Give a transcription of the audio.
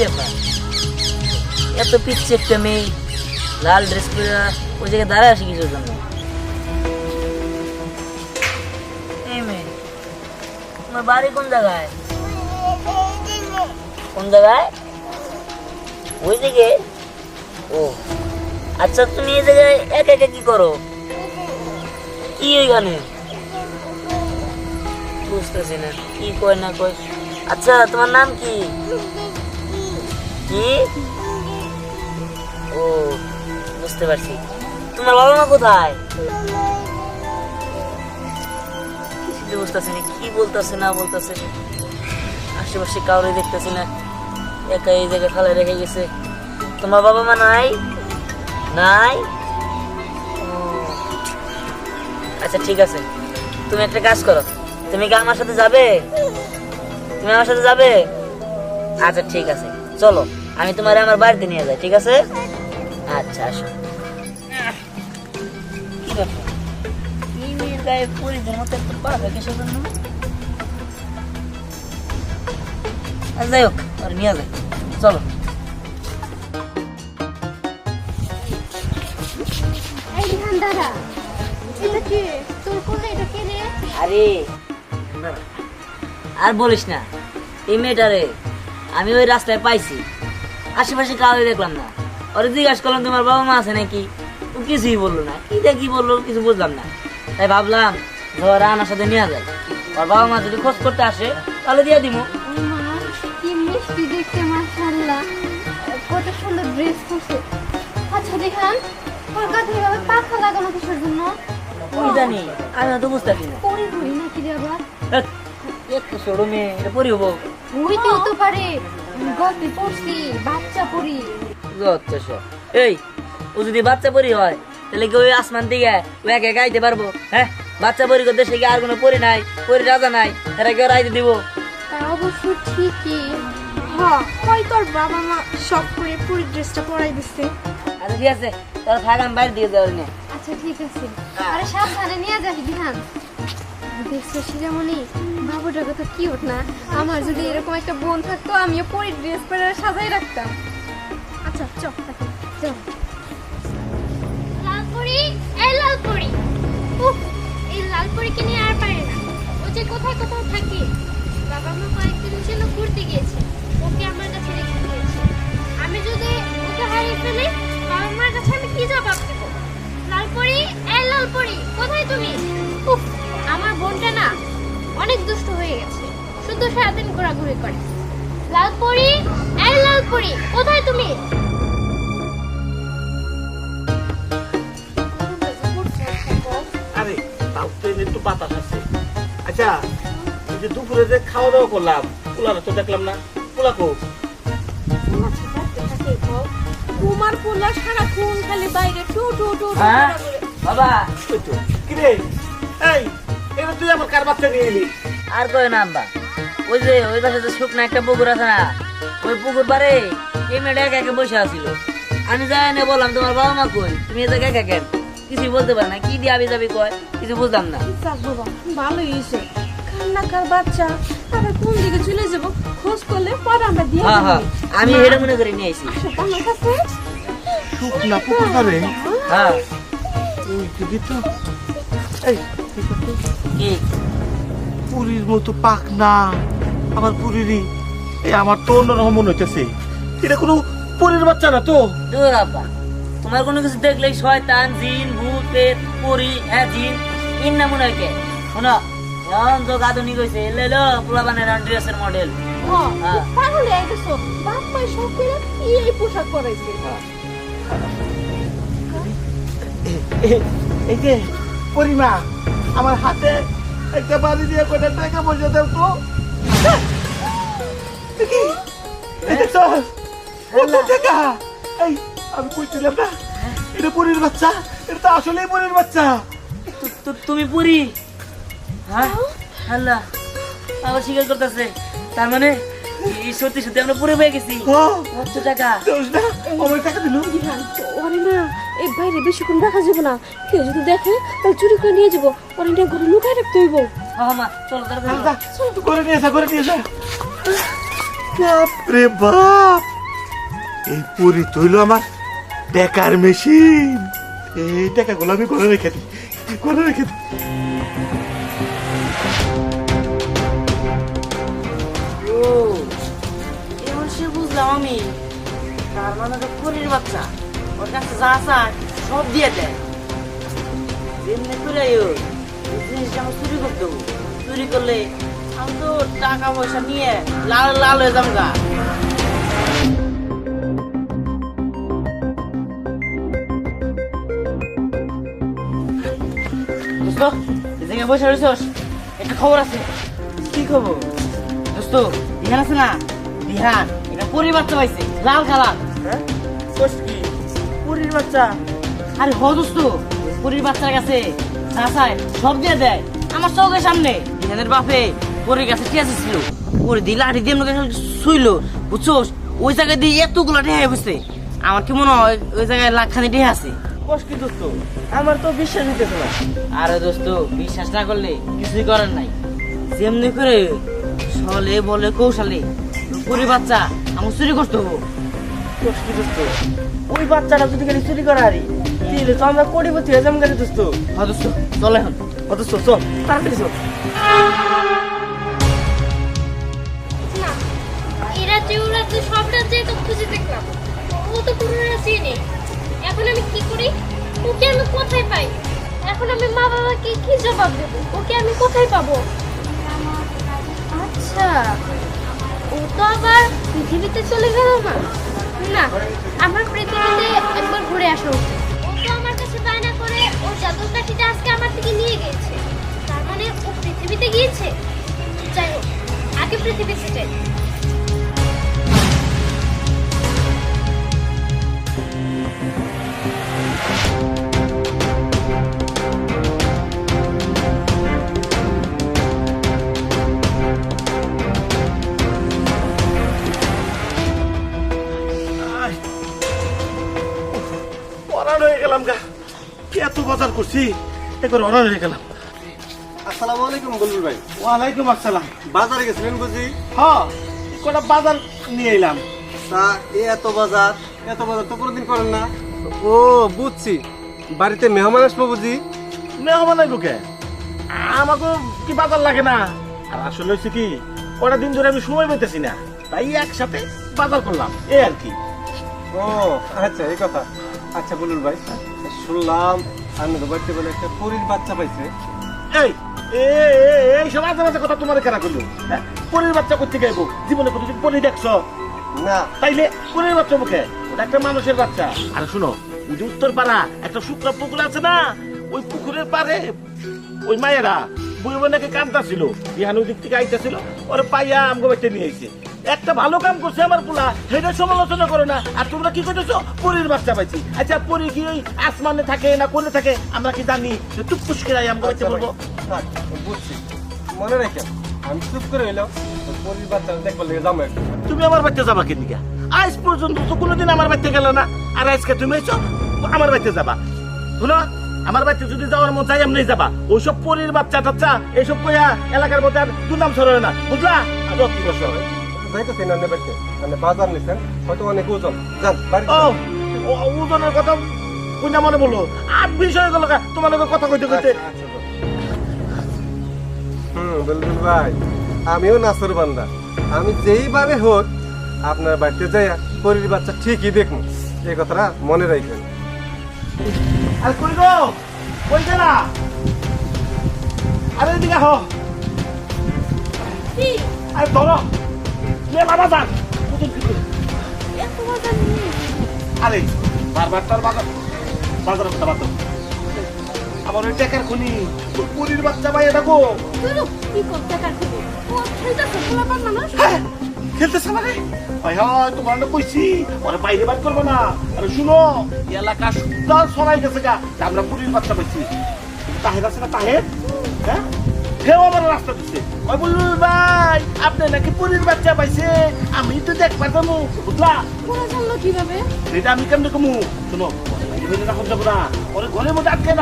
ব্যাপার। এত পিচ্ছে একটা মেয়ে, লাল ড্রেস পরে ওই জায়গায় দাঁড়ায় আসি কিছুর জন্য? তোমার বাড়ি কোন জায়গায়? কোন জায়গায়? ওই দিকে? ও আচ্ছা তুমি এই জায়গায় একা একা কি করো? কি ওইখানে? বুঝতেছি না, কি কয় না কয়। আচ্ছা তোমার নাম কি? কি? ও, বুঝতে পারছি। তোমার বাবা মা কোথায়? বুঝতেছি না, কি বলতেছে, না বলতেছে। আশেপাশে কাউরে দেখতেছি না। একা এই জায়গায় খালে রেখে গেছে। তোমার বাবা মা নাই? নাই? আচ্ছা ঠিক আছে। তুমি একটা কাজ করো। তুমি কি আমার সাথে যাবে? তুমি আমার সাথে যাবে? আচ্ছা ঠিক আছে। চলো। আমি তোমার আমার বাড়িতে নিয়ে যাই ঠিক আছে? আচ্ছা আসো। কি ব্যাপার? মেয়ের গায়ে পরিদের মতো একটা পাকা কিসের জন্য? যাই হোক আর নিয়ে যাই। চলো। দাদা এটা কে? তোর কোলে এটা কে রে? আরে আর বলিস না এই মেয়েটারে আমি ওই রাস্তায় পাইছি। আশেপাশে কাউকে দেখলাম না। ওরে জিজ্ঞাসা করলাম তোমার বাবা মা আছে নাকি? ও কিছুই বলল না। কি কি বলল কিছু বুঝলাম না। তাই ভাবলাম ধর আমার সাথে নিয়ে যায় ওর বাবা মা যদি খোঁজ করতে আসে তাহলে দিয়ে দিব কি মিষ্টি দেখতে মাশাআল্লাহ। কত সুন্দর ড্রেস পরছে। আচ্ছা রিহান তোর কাছে এভাবে পাখা লাগানো কিসের জন্য? কি জানি আমি তো বুঝতে পারি না। পরি ধরি নাকি রে আবার একটু সরু মেয়ে এটা পরি হব। হইতেও তো পারে। গল্পে পড়ছি বাচ্চা পড়ি। যথেষ্ট এই ও যদি বাচ্চা পরি হয় তাহলে কি ওই আসমান ও একা গাইতে পারব? হ্যাঁ? বাচ্চা পরি করতে সে আর কোনো পরি নাই পরি রাজা নাই এরা কেউ রাইতে দিব। তা অবশ্য ঠিকই। হ্যাঁ তোর বাবা মা শখ করে পুরী ড্রেসটা পরাই দিচ্ছে আচ্ছা ঠিক আছে তোরা থাক আমি বাইরে দিয়ে যাওয়ার নিয়ে। আচ্ছা ঠিক আছে। আরে সাবধানে নিয়ে যাস বিধান। দেখছ শিরামণি বাবুটা কত কিউট না আমার যদি এরকম একটা বোন থাকতো আমিও পরি ড্রেস পরে সাজাই রাখতাম আচ্ছা চল কোথায় কোথাও থাকে বাবা মা কয়েকদিনের জন্য ঘুরতে গিয়েছে ওকে আমার কাছে আমি যদি বাবা মার কাছে আমি কি জবাব দেবো লালপুরি কোথায় তুমি উফ বোনটা না অনেক দুষ্ট হয়ে গেছে। শুধু সারাদিন ঘোরাঘুরি করে। লালপুরি এই লালপুরি কোথায় তুমি? আরে তাও তো একটু বাতাস আছে। আচ্ছা এই যে দুপুরে যে খাওয়া দাওয়া করলাম পোলাটা তো দেখলাম না। পোলা কো? কুমার পোলা সারাক্ষণ খালি বাইরে টু টু টু হ্যাঁ। বাবা কি রে? এই এবার তুই আমার কার বাচ্চা নিয়ে এলি? আর কয় না আব্বা। ওই যে ওই পাশে যে শুকনা একটা পুকুর আছে না ওই পুকুর পারে এই মেয়েটা একা একা বসে আছিল। আমি যাই না বললাম তোমার বাবা মা কই? তুমি এ জায়গায় একা কেন? কিছু বলতে পারে না। কি দিয়ে আবি যাবি কয়? কিছু বুঝলাম না। ভালোই হয়েছে। কান্নাকার বাচ্চা আবার কোন দিকে চলে যাব? খোঁজ করলে পরে আমরা দিয়ে হ্যাঁ হ্যাঁ আমি এটা মনে করে নিয়ে আইছি। আমার কাছে। শুকনা পুকুর পারে হ্যাঁ। ওই দিদি তো। এই তুই কত কি পুরীর মতো পাক না আমার পুরীরই এই আমার তো অন্যরকম মনে হইতেছে এটা কোনো পুরীর বাচ্চা না তো দূর আব্বা তোমার কোনো কিছু দেখলেই শয়তান জিন ভূত পেট পরি হ্যাঁ জিন ইন না মনে হয় কে শোনো এখন তো আধুনিক হয়েছে এলে এলো পোলা বানের ড্রেসের মডেল হ্যাঁ। পাগলে আইতেছো বাপ মাই সব করে এই পোশাক পরাইছে এই যে পরিমা আমার হাতে একটা বাড়ি দিয়ে কয়টা টাকা পয়সা দেব তো? কত টাকা? এই, আমি কইছিলাম না। এটা পরীর বাচ্চা। এটা তো আসলেই পরীর বাচ্চা। তু- তু- তুমি পুরি হ্যাঁ? আল্লাহ আবার স্বীকার করতেছে। তার মানে এই সত্যি সত্যি আমরা পুরে পেয়ে গেছি। কত টাকা। আমার টাকা দিল। ওরে না। এই বাইরে বেশিক্ষণ রাখা যাবে না। কেউ যদি দেখে তাহলে চুরি করে নিয়ে যাব। এটা ঘরে লুকায় রাখতে হইব। করে নিয়ে আসা করে নিয়ে আসা বাপরে বাপ এই পুরি তৈল আমার টাকার মেশিন। এই টাকাগুলো আমি ঘরে রেখে দিই ঘরে রেখে দিই। বুঝলাম আমি। তার মানে তো পরির বাচ্চা। যা চায় সব দিয়ে দেয় এমনি করে জিনিসটা আমার চুরি করতে চুরি করলে তো টাকা পয়সা নিয়ে লাল লাল হয়ে যাব গা। দোস্ত জায়গায় বসে রয়েছস? একটা আছে। কি খবর? দোস্ত বিহান আছে না? বিহান এটা পরির বাচ্চা পাইছে, লাল কালার। হ্যাঁ? কি? পুরীর বাচ্চা। আরে হ দোস্ত পরির বাচ্চার কাছে যা চায় সব দিয়ে দেয় আমার চোখের সামনে। বিহানের বাপে পরির কাছে ঠিক আছে ছিল? পরে দিয়ে লাঠি দিয়ে আমাকে শুইল বুঝছোস? ওই জায়গায় দিয়ে এতগুলো ঢেহে বসে আমার কি মনে হয় ওই জায়গায় লাখখানি ঢেহে আছে? কোষ কি দোস্ত আমার তো বিশ্বাস হইতেছে না। আরে দোস্ত বিশ্বাস না করলে কিছুই করার নাই। যেমনি করে ছলে বলে কৌশলে পুরি বাচ্চা আমার চুরি করতে হব। কি দোস্ত ওই বাচ্চাটা যদি খালি চুরি করে আরি? তাহলে তো আমরা কোটিপতি হয়ে যাব গেলে দোস্ত হ্যাঁ দোস্ত চল এখন। ও দোস্ত চল। তাড়াতাড়ি চল। সব রাজ্যে তো খুঁজে দেখলাম ও তো কোনো রাজ্যে নেই। এখন আমি কি করি? ওকে আমি কোথায় পাই? এখন আমি মা বাবাকে কি জবাব দেবো? ওকে আমি কোথায় পাবো? আচ্ছা ও তো আবার পৃথিবীতে চলে গেল না। না, আমার পৃথিবীতে একবার ঘুরে আসো। ও তো আমার কাছে বায়না করে ওর জাদুর কাঠিটা আজকে আমার থেকে নিয়ে গিয়েছে। তার মানে ও পৃথিবীতে গিয়েছে? যাই হোক, আগে পৃথিবীতে যাই বাজার করছি একবার অরান হয়ে গেলাম। আসসালামু আলাইকুম বলবুল ভাই। ওয়ালাইকুম আসসালাম। বাজারে গেছিলেন বুঝি? হ্যাঁ কটা বাজার নিয়ে এলাম। তা এ এত বাজার এত বাজার তো কোনোদিন করেন না? ও বুঝছি। বাড়িতে মেহমান আসব বুঝি? মেহমান আইব কে? আমাকে কি বাজার লাগে না? আর আসলে হচ্ছে কি কটা দিন ধরে আমি সময় পেতেছি না। তাই একসাথে বাজার করলাম এ আর কি। ও আচ্ছা এই কথা। আচ্ছা বলুন ভাই শুনলাম আমি তো বাড়িতে বলে একটা পরীর বাচ্চা পাইছে। এই এই সব আজে বাজে কথা তোমার কেনা করল হ্যাঁ বাচ্চা করতে গাইব জীবনে কতদিন পরে দেখছ? না। তাইলে পরের বাচ্চা মুখে ওটা একটা মানুষের বাচ্চা। আর শুনো ওই যে উত্তর পাড়া একটা শুকনা পুকুর আছে না? ওই পুকুরের পারে ওই মায়েরা বই বোনাকে কান্দা ছিল ইহান দিক থেকে আইতেছিল ওরে পাইয়া আমগো বাচ্চা নিয়ে আইছে। একটা ভালো কাম করছে আমার পোলা সেটা সমালোচনা করো না। আর তোমরা কি করতেছো? পরীর বাচ্চা পাইছি। আচ্ছা পরি কি ওই আসমানে থাকে না কোনে থাকে? আমরা কি জানি? বাচ্চা আচ্ছা বলব বুঝছি। মনে আমি চুপ করে পরীর বাচ্চা দেখবার লেগে যাব তুমি আমার বাচ্চা যাবা কে দিকা আজ পর্যন্ত তো কোনোদিন আমার বাচ্চা গেল না। আর আজকে তুমি এসো আমার বাচ্চা যাবা। শুনো আমার বাচ্চা যদি যাওয়ার মন চাই এমনি যাবা। ওইসব পরির বাচ্চা টাচ্চা এইসব কইয়া এলাকার মধ্যে আর দুর্নাম ছড়ায় না। বুঝলা? আর অতি বসো যাইতেছেন আপনি বাড়িতে মানে বাজার নিছেন হয়তো অনেক ওজন। যান বাড়িতে ও যান। ও- ওজনের কথা কোনটা মনে বলল। আট বিষয় গেল তোমার কথা কইতে কইতে। আচ্ছা, আচ্ছা, যান। হুম ভাই আমিও নাসর বান্দা। আমি যেইভাবে হোক আপনার বাড়িতে যাই পরীর বাচ্চা ঠিকই দেখুন এই কথাটা মনে রাখবেন। আর কই গো? কই না আরে এদিকে হো আরে ধরো। লে বাবা যান। ওজন কি এত বাজার নিয়ে আরে বারবার তার বাজার বাজার কথা বাদ আমার ওই টেকার খুনি পুরীর বাচ্চা ভাই এটা গো কি করতে ও খেলতেছে পোলাপান মানুষ? খেলতেছে মানে হয় হয় তোমার না কইছি ওরে বাইরে বার করব না। আরে শুনো এলাকা সুন্দর ছড়াই গেছে গা আমরা পুরীর বাচ্চা পাইছি। তাহের আছে না তাহের? হ্যাঁ? সেও আমার রাস্তা দিচ্ছে ওই বললু ভাই আপনি নাকি পুরীর বাচ্চা পাইছে? আমি তো দেখবার যাব বুঝলা? ওরা জানলো কীভাবে? এটা আমি কেমনে কমু? শোনো বাইরে বাইরে রাখুন যাব না ওরে ঘরের মধ্যে আটকে